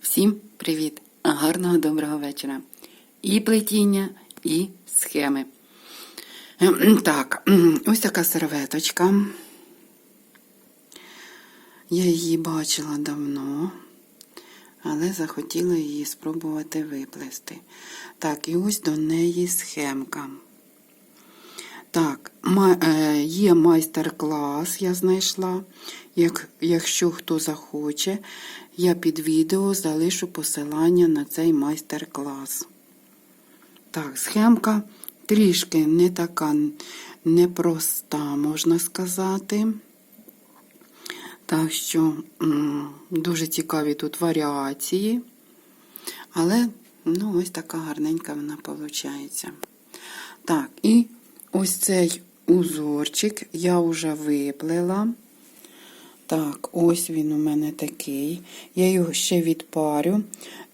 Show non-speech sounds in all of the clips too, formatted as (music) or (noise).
Всім привіт! Гарного доброго вечора. І плетіння, і схеми. Ем, Так, ось така серветочка. Я її бачила давно, але захотіла її спробувати виплести. Так, і ось до неї схемка. Так, е, є майстер-клас, я знайшла. Як, якщо хто захоче, я під відео залишу посилання на цей майстер-клас. Так, схемка трішки не така непроста, можна сказати. Так що дуже цікаві тут варіації. Але, ну, ось така гарненька вона виходить. Так, і ось цей узорчик я вже виплела. Так, ось він у мене такий. Я його ще відпарю,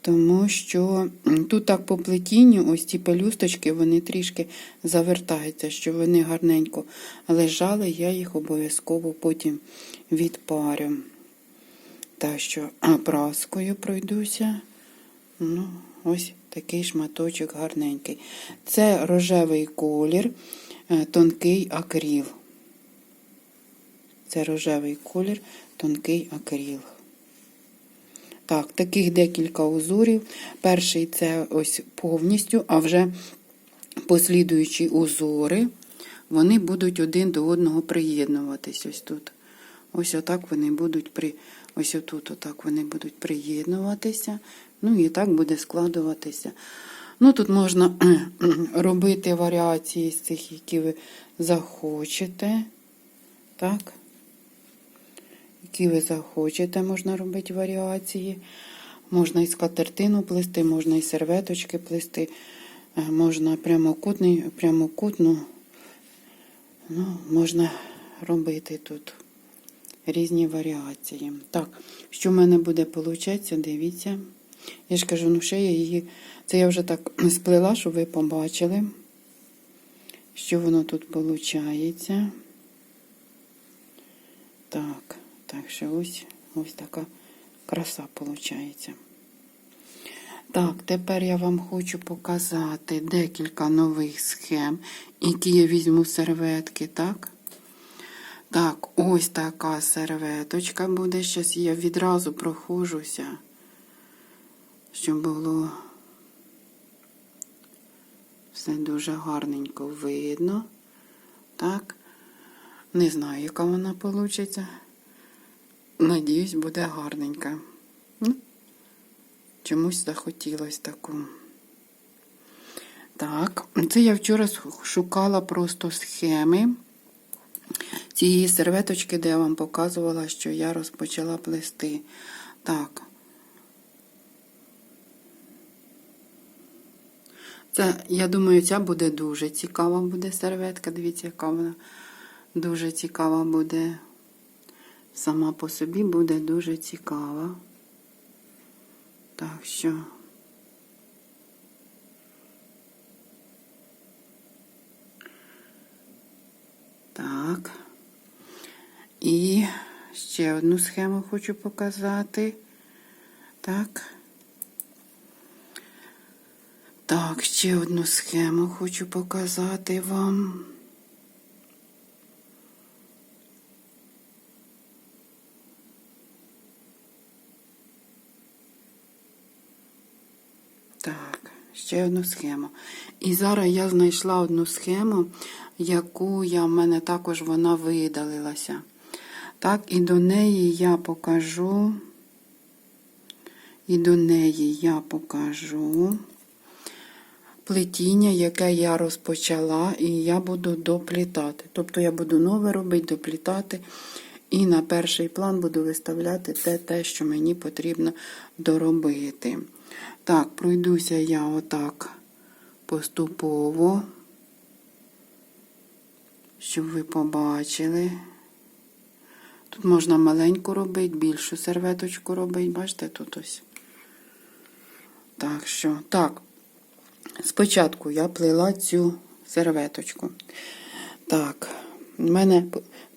тому що тут так по плетінню, ось ці пелюсточки, вони трішки завертаються, щоб вони гарненько лежали, я їх обов'язково потім відпарю. Так що праскою пройдуся. Ну, ось такий шматочок гарненький. Це рожевий колір, е, тонкий акріл. Це рожевий колір, тонкий акріл. Так, таких декілька узорів. Перший це ось повністю, а вже послідуючі узори, вони будуть один до одного приєднуватись ось тут. Ось отак вони будуть при. Ось отут отак вони будуть приєднуватися. Ну і так буде складуватися. Ну, тут можна (clears throat) робити варіації з цих, які ви захочете. Так. Які ви захочете, можна робити варіації. Можна і скатертину плести, можна і серветочки плести, е, можна прямокутний, прямокутну. Ну, можна робити тут різні варіації. Так, що в мене буде получатися, дивіться. Я ж кажу, ну ще я її. Це я вже так (clears throat) сплела, щоб ви побачили, що воно тут виходить. Так, так що ось ось така краса виходить. Так, тепер я вам хочу показати декілька нових схем, які я візьму серветки, так? Так, ось така серветочка буде. Зараз я відразу прохожуся, щоб було все дуже гарненько видно. Так. Не знаю, яка вона вийде. Надіюсь, буде гарненька. Ну, Чомусь захотілося таку. Так, це я вчора шукала просто схеми цієї серветочки, де я вам показувала, що я розпочала плести. Так. Це, я думаю, ця буде дуже цікава буде серветка. Дивіться, яка вона дуже цікава буде. Сама по собі буде дуже цікава. Так що. Так. І ще одну схему хочу показати. Так. Так, ще одну схему хочу показати вам. Так, ще одну схему. І зараз я знайшла одну схему, яку я в мене також вона видалилася. Так, і до неї я покажу. І до неї я покажу плетіння, яке я розпочала, і я буду доплітати. Тобто я буду нове робити, доплітати. І на перший план буду виставляти те, те, що мені потрібно доробити. Так, пройдуся я отак поступово, щоб ви побачили. Тут можна маленьку робити, більшу серветочку робити. Бачите, тут ось. Так що, так, спочатку я плела цю серветочку. Так, в мене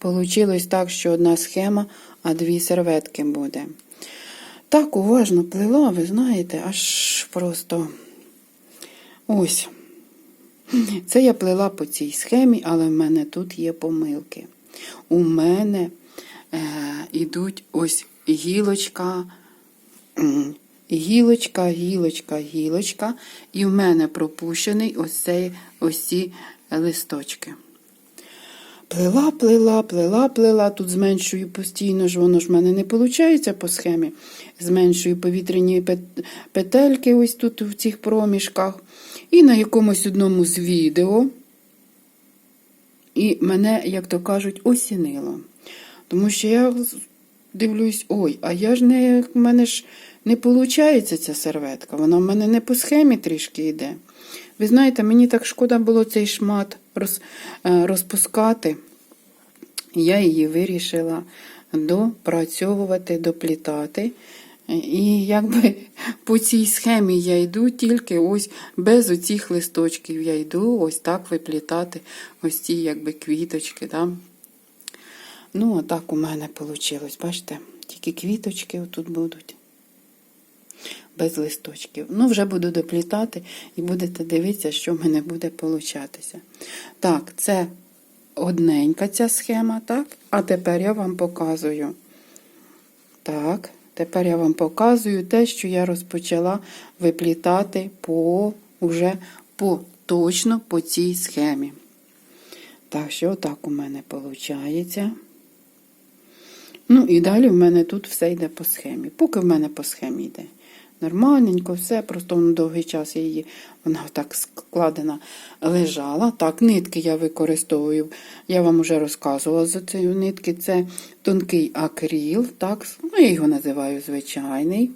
вийшло так, що одна схема, а дві серветки буде. Так уважно плела, ви знаєте, аж просто ось. Це я плела по цій схемі, але в мене тут є помилки. У мене е, ідуть ось гілочка, гілочка, гілочка, гілочка, і в мене пропущений ось, цей, ось ці листочки. Плела, плела, плела, плела. Тут зменшую постійно ж, воно ж в мене не виходить по схемі. Зменшую повітряні петельки ось тут в цих проміжках. І на якомусь одному з відео. І мене, як то кажуть, осінило. Тому що я дивлюсь, ой, а я ж не, в мене ж не виходить ця серветка. Вона в мене не по схемі трішки йде. Ви знаєте, мені так шкода було цей шмат розпускати. Я її вирішила допрацьовувати, доплітати. І якби (laughs) по цій схемі я йду тільки ось без оцих листочків. Я йду ось так виплітати ось ці якби квіточки. Да? Ну, а так у мене вийшло. Бачите, тільки квіточки отут будуть. Без листочків. Ну, вже буду доплітати і будете дивитися, що в мене буде получатися. Так, це одненька ця схема, так? А тепер я вам показую. Так, тепер я вам показую те, що я розпочала виплітати по уже по точно по цій схемі. Так що отак у мене виходить. Ну, і далі в мене тут все йде по схемі. Поки в мене по схемі йде. Нормальненько, все, просто на довгий час я її, вона так складена лежала. Так, нитки я використовую. Я вам вже розказувала за ці нитки. Це тонкий акріл, так, ну, я його називаю звичайний.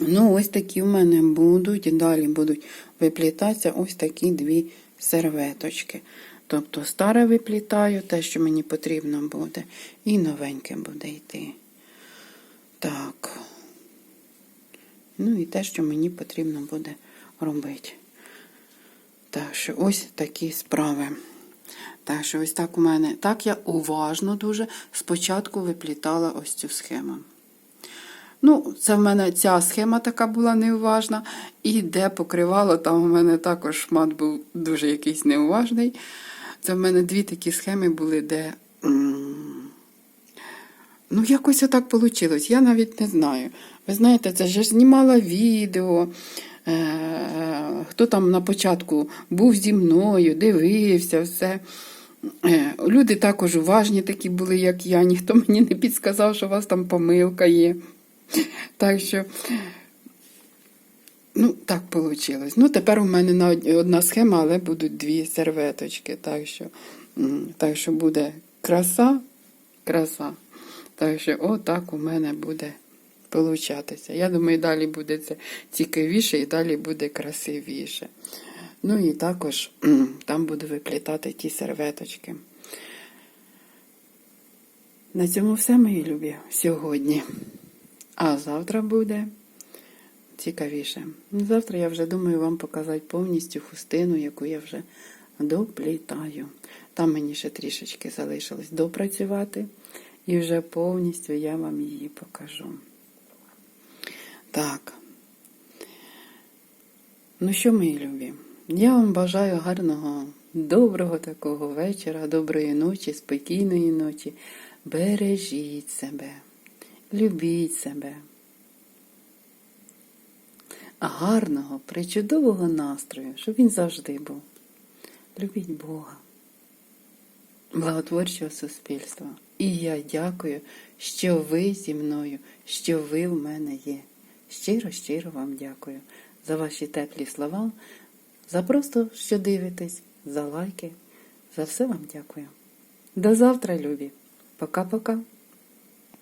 Ну, ось такі в мене будуть, і далі будуть виплітатися ось такі дві серветочки. Тобто старе виплітаю, те, що мені потрібно буде, і новеньке буде йти. Так. Ну і те, що мені потрібно буде робити. Так що ось такі справи. Так що ось так у мене. Так я уважно дуже спочатку виплітала ось цю схему. Ну, це в мене ця схема така була неуважна. І де покривало, там у мене також шмат був дуже якийсь неуважний. Це в мене дві такі схеми були, де. Ну, якось отак вийшло. Я навіть не знаю. Ви знаєте, це ж знімала відео. Е, Хто там на початку був зі мною, дивився, все. Е, Люди також уважні такі були, як я. Ніхто мені не підсказав, що у вас там помилка є. Так що, ну, так вийшло. Ну, тепер у мене одна схема, але будуть дві серветочки. Так що, так що буде краса, краса. Так що, отак у мене буде получатися. Я думаю, далі буде це цікавіше і далі буде красивіше. Ну і також там буду виплітати ті серветочки. На цьому все, мої любі, сьогодні. А завтра буде цікавіше. Завтра я вже думаю вам показати повністю хустину, яку я вже доплітаю. Там мені ще трішечки залишилось допрацювати. І вже повністю я вам її покажу. Так. Ну що, мої любі? Я вам бажаю гарного, доброго такого вечора, доброї ночі, спокійної ночі. Бережіть себе, любіть себе. Гарного, причудового настрою, щоб він завжди був. Любіть Бога, благотворчого суспільства. І я дякую, що ви зі мною, що ви в мене є. Щиро, щиро вам дякую за ваші теплі слова, за просто, що дивитесь, за лайки. За все вам дякую. До завтра, любі. Пока-пока.